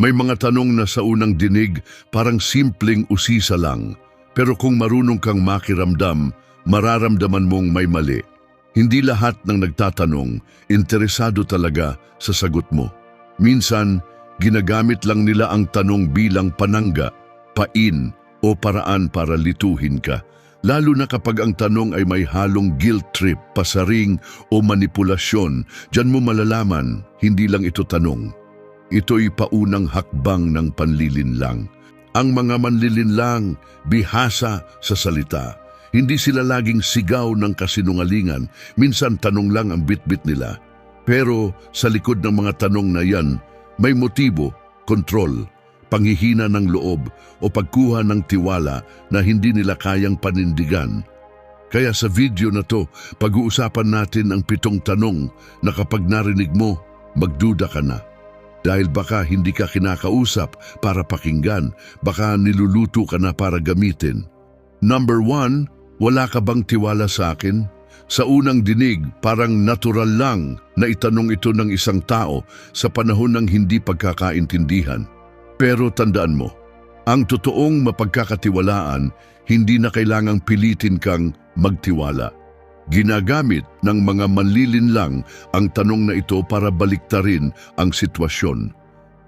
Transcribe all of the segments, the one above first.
May mga tanong na sa unang dinig parang simpleng usisa lang. Pero kung marunong kang makiramdam, mararamdaman mong may mali. Hindi lahat ng nagtatanong interesado talaga sa sagot mo. Minsan, ginagamit lang nila ang tanong bilang panangga, pain o paraan para lituhin ka. Lalo na kapag ang tanong ay may halong guilt trip, pasaring o manipulasyon, dyan mo malalaman, hindi lang ito tanong. Ito'y paunang hakbang ng panlilinlang. Ang mga manlilinlang, bihasa sa salita. Hindi sila laging sigaw ng kasinungalingan, minsan tanong lang ang bitbit nila. Pero sa likod ng mga tanong na yan, may motibo, kontrol, panghihina ng loob o pagkuha ng tiwala na hindi nila kayang panindigan. Kaya sa video na to, pag-uusapan natin ang pitong tanong na kapag narinig mo, magduda ka na. Dahil baka hindi ka kinakausap para pakinggan, baka niluluto ka na para gamitin. Number one, wala ka bang tiwala sa akin? Sa unang dinig, parang natural lang na itanong ito ng isang tao sa panahon ng hindi pagkakaintindihan. Pero tandaan mo, ang totoong mapagkakatiwalaan, hindi na kailangang pilitin kang magtiwala. Ginagamit ng mga manlilinlang ang tanong na ito para baliktarin ang sitwasyon.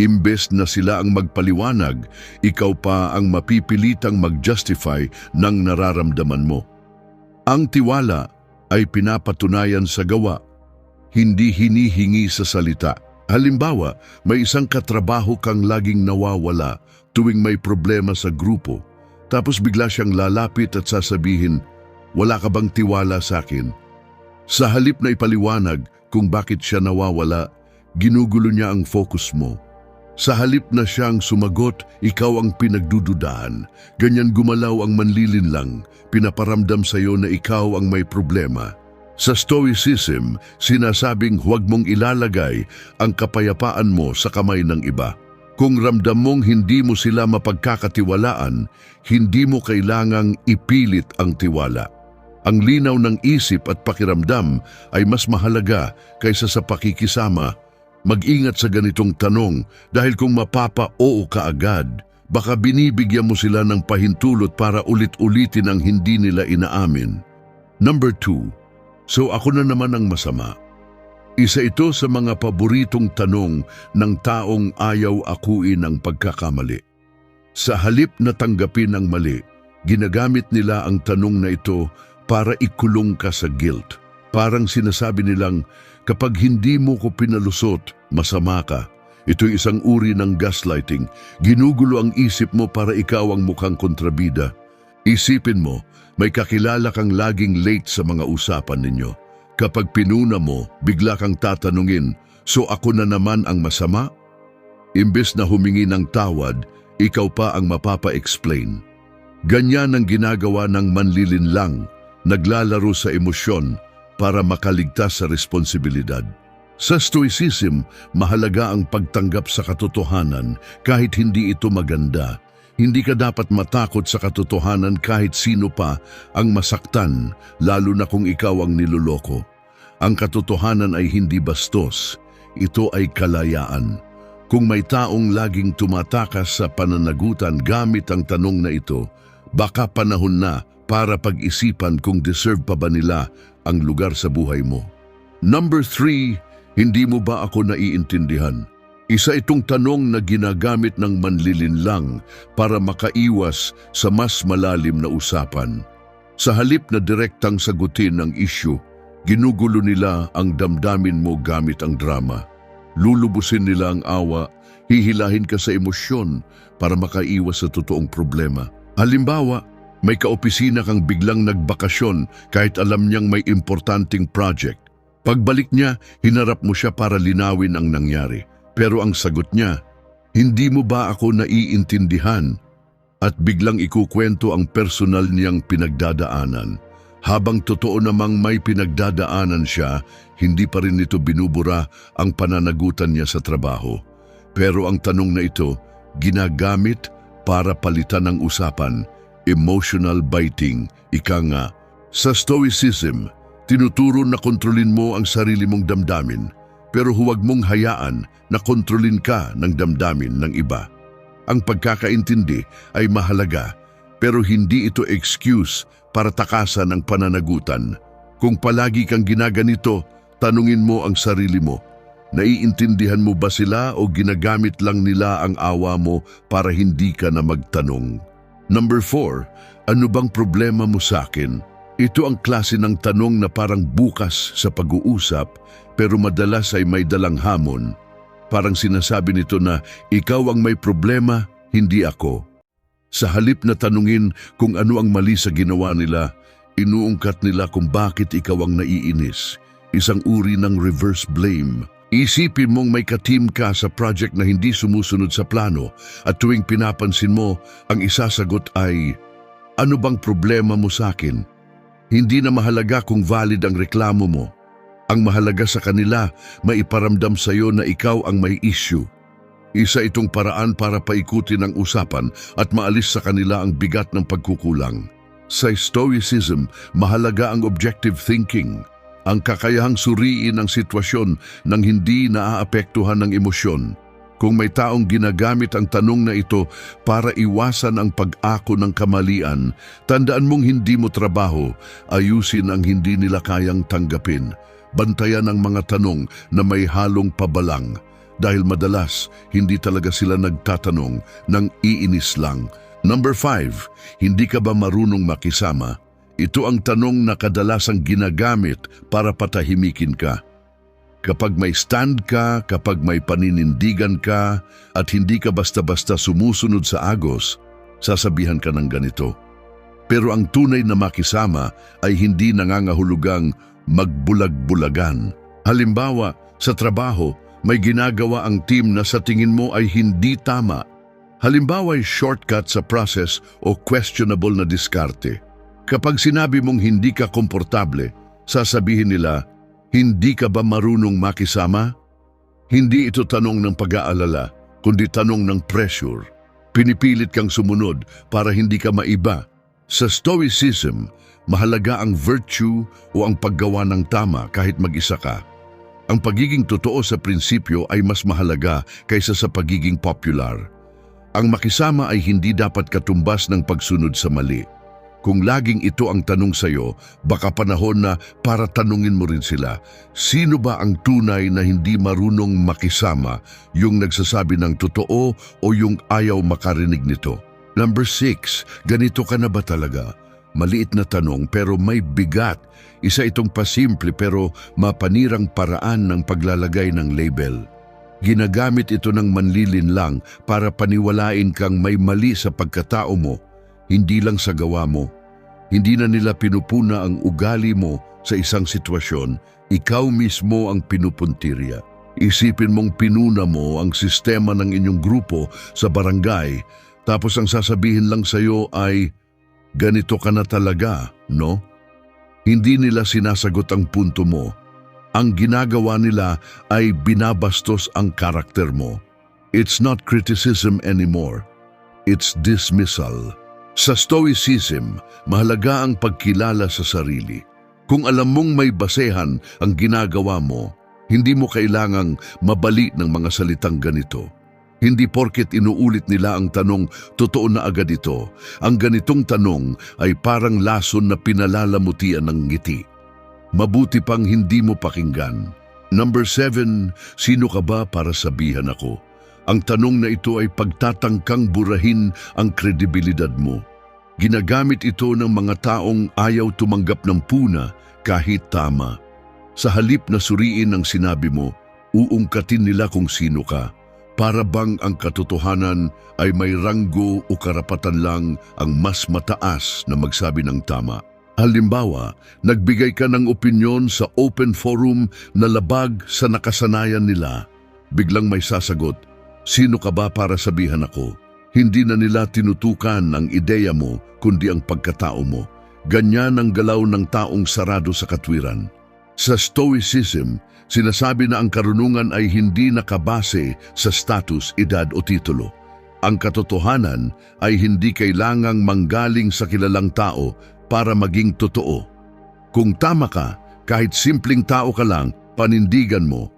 Imbes na sila ang magpaliwanag, ikaw pa ang mapipilitang mag-justify ng nararamdaman mo. Ang tiwala ay pinapatunayan sa gawa, hindi hinihingi sa salita. Halimbawa, may isang katrabaho kang laging nawawala tuwing may problema sa grupo. Tapos bigla siyang lalapit at sasabihin, wala ka bang tiwala sa akin? Sa halip na ipaliwanag kung bakit siya nawawala, ginugulo niya ang focus mo. Sa halip na siyang sumagot, ikaw ang pinagdududahan. Ganyan gumalaw ang manlilinlang, pinaparamdam sa iyo na ikaw ang may problema. Sa Stoicism, sinasabing huwag mong ilalagay ang kapayapaan mo sa kamay ng iba. Kung ramdam mong hindi mo sila mapagkakatiwalaan, hindi mo kailangang ipilit ang tiwala. Ang linaw ng isip at pakiramdam ay mas mahalaga kaysa sa pakikisama. Mag-ingat sa ganitong tanong dahil kung mapapa-oo ka agad, baka binibigyan mo sila ng pahintulot para ulit-ulitin ang hindi nila inaamin. Number two, so ako na naman ang masama. Isa ito sa mga paboritong tanong ng taong ayaw akuin ang pagkakamali. Sa halip na tanggapin ang mali, ginagamit nila ang tanong na ito para ikulong ka sa guilt. Parang sinasabi nilang, kapag hindi mo ko pinalusot, masama ka. Ito'y isang uri ng gaslighting. Ginugulo ang isip mo para ikaw ang mukhang kontrabida. Isipin mo, may kakilala kang laging late sa mga usapan ninyo. Kapag pinuna mo, bigla kang tatanungin, so ako na naman ang masama? Imbes na humingi ng tawad, ikaw pa ang mapapa-explain. Ganyan ang ginagawa ng manlilinlang, naglalaro sa emosyon para makaligtas sa responsibilidad. Sa Stoicism, mahalaga ang pagtanggap sa katotohanan kahit hindi ito maganda. Hindi ka dapat matakot sa katotohanan kahit sino pa ang masaktan, lalo na kung ikaw ang niloloko. Ang katotohanan ay hindi bastos, ito ay kalayaan. Kung may taong laging tumatakas sa pananagutan gamit ang tanong na ito, baka panahon na para pag-isipan kung deserve pa ba nila ang lugar sa buhay mo. Number three, hindi mo ba ako naiintindihan? Isa itong tanong na ginagamit ng manlilinlang para makaiwas sa mas malalim na usapan. Sa halip na direktang sagutin ang issue, ginugulo nila ang damdamin mo gamit ang drama. Lulubusin nila ang awa, hihilahin ka sa emosyon para makaiwas sa totoong problema. Halimbawa, may kaopisina kang biglang nagbakasyon kahit alam niyang may importanting project. Pagbalik niya, hinarap mo siya para linawin ang nangyari. Pero ang sagot niya, hindi mo ba ako naiintindihan? At biglang ikukwento ang personal niyang pinagdadaanan. Habang totoo namang may pinagdadaanan siya, hindi pa rin ito binubura ang pananagutan niya sa trabaho. Pero ang tanong na ito, ginagamit para palitan ang usapan, emotional biting, ika nga. Sa Stoicism, tinuturo na kontrolin mo ang sarili mong damdamin. pero huwag mong hayaan na kontrolin ka ng damdamin ng iba. Ang pagkakaintindi ay mahalaga, pero hindi ito excuse para takasan ang pananagutan. Kung palagi kang ginaganito, tanungin mo ang sarili mo. Naiintindihan mo ba sila o ginagamit lang nila ang awa mo para hindi ka na magtanong? Number four, ano bang problema mo sa akin? Ito ang klase ng tanong na parang bukas sa pag-uusap pero madalas ay may dalang hamon. Parang sinasabi nito na ikaw ang may problema, hindi ako. Sa halip na tanungin kung ano ang mali sa ginawa nila, inuungkat nila kung bakit ikaw ang naiinis. Isang uri ng reverse blame. Isipin mong may ka-team ka sa project na hindi sumusunod sa plano at tuwing pinapansin mo, ang isasagot ay, Ano bang problema mo sa akin? Hindi na mahalaga kung valid ang reklamo mo. Ang mahalaga sa kanila, maiparamdam sa iyo na ikaw ang may issue. Isa itong paraan para paikutin ang usapan at maalis sa kanila ang bigat ng pagkukulang. Sa Stoicism, mahalaga ang objective thinking, ang kakayahang suriin ang sitwasyon nang hindi naaapektuhan ng emosyon. Kung may taong ginagamit ang tanong na ito para iwasan ang pag-ako ng kamalian, tandaan mong hindi mo trabaho, ayusin ang hindi nila kayang tanggapin. Bantayan ang mga tanong na may halong pabalang dahil madalas hindi talaga sila nagtatanong ng iinis lang. Number five, hindi ka ba marunong makisama? Ito ang tanong na kadalasang ginagamit para patahimikin ka. Kapag may stand ka, kapag may paninindigan ka, at hindi ka basta-basta sumusunod sa agos, sasabihan ka ng ganito. Pero ang tunay na makisama ay hindi nangangahulugang magbulag-bulagan. Halimbawa, sa trabaho, may ginagawa ang team na sa tingin mo ay hindi tama. Halimbawa ay shortcut sa process o questionable na diskarte. Kapag sinabi mong hindi ka komportable, sasabihin nila, hindi ka ba marunong makisama? Hindi ito tanong ng pag-aalala, kundi tanong ng pressure. Pinipilit kang sumunod para hindi ka maiba. Sa Stoicism, mahalaga ang virtue o ang paggawa ng tama kahit mag-isa ka. Ang pagiging totoo sa prinsipyo ay mas mahalaga kaysa sa pagiging popular. Ang makisama ay hindi dapat katumbas ng pagsunod sa mali. Kung laging ito ang tanong sa iyo, baka panahon na para tanungin mo rin sila, sino ba ang tunay na hindi marunong makisama, yung nagsasabi ng totoo o yung ayaw makarinig nito? Number six, ganito ka na ba talaga? Maliit na tanong pero may bigat. Isa itong pasimple pero mapanirang paraan ng paglalagay ng label. Ginagamit ito ng manlilin lang para paniwalain kang may mali sa pagkatao mo hindi lang sa gawa mo. Hindi na nila pinupuna ang ugali mo sa isang sitwasyon, ikaw mismo ang pinupuntirya. Isipin mong pinuna mo ang sistema ng inyong grupo sa barangay, tapos ang sasabihin lang sa iyo ay, ganito ka na talaga, no? Hindi nila sinasagot ang punto mo. Ang ginagawa nila ay binabastos ang karakter mo. It's not criticism anymore. It's dismissal. Sa Stoicism, mahalaga ang pagkilala sa sarili. Kung alam mong may basehan ang ginagawa mo, hindi mo kailangang mabali ng mga salitang ganito. Hindi porket inuulit nila ang tanong, totoo na agad ito. Ang ganitong tanong ay parang lason na pinalalamutian ng ngiti. Mabuti pang hindi mo pakinggan. Number seven, sino ka ba para sabihan ako? Ang tanong na ito ay pagtatangkang burahin ang kredibilidad mo. Ginagamit ito ng mga taong ayaw tumanggap ng puna kahit tama. Sa halip na suriin ang sinabi mo, uungkatin nila kung sino ka. Para bang ang katotohanan ay may ranggo o karapatan lang ang mas mataas na magsabi ng tama. Halimbawa, nagbigay ka ng opinyon sa open forum na labag sa nakasanayan nila. Biglang may sasagot, Sino ka ba para sabihan ako? Hindi na nila tinutukan ang ideya mo, kundi ang pagkatao mo. Ganyan ang galaw ng taong sarado sa katwiran. Sa Stoicism, sinasabi na ang karunungan ay hindi nakabase sa status, edad o titulo. Ang katotohanan ay hindi kailangang manggaling sa kilalang tao para maging totoo. Kung tama ka, kahit simpleng tao ka lang, panindigan mo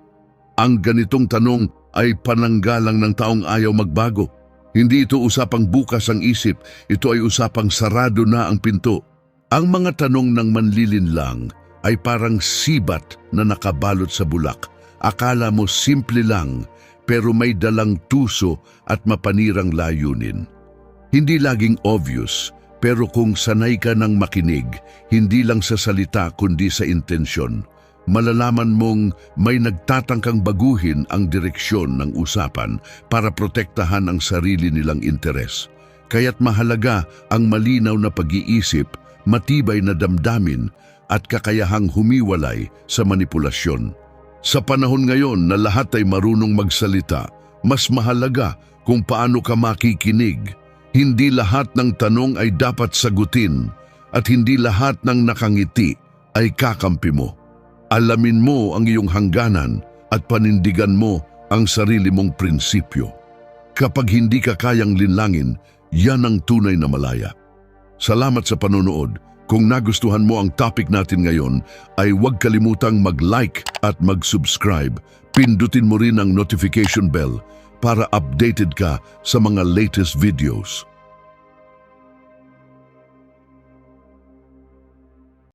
Ang ganitong tanong ay pananggalang ng taong ayaw magbago. Hindi ito usapang bukas ang isip, ito ay usapang sarado na ang pinto. Ang mga tanong ng manlilinlang ay parang sibat na nakabalot sa bulak. Akala mo simple lang, pero may dalang tuso at mapanirang layunin. Hindi laging obvious, pero kung sanay ka ng makinig, hindi lang sa salita kundi sa intensyon, malalaman mong may nagtatangkang baguhin ang direksyon ng usapan para protektahan ang sarili nilang interes. Kaya't mahalaga ang malinaw na pag-iisip, matibay na damdamin at kakayahang humiwalay sa manipulasyon. Sa panahon ngayon na lahat ay marunong magsalita, mas mahalaga kung paano ka makikinig. Hindi lahat ng tanong ay dapat sagutin at hindi lahat ng nakangiti ay kakampi mo. Alamin mo ang iyong hangganan at panindigan mo ang sarili mong prinsipyo. Kapag hindi ka kayang linlangin, yan ang tunay na malaya. Salamat sa panonood. Kung nagustuhan mo ang topic natin ngayon, ay huwag kalimutang mag-like at mag-subscribe. Pindutin mo rin ang notification bell para updated ka sa mga latest videos.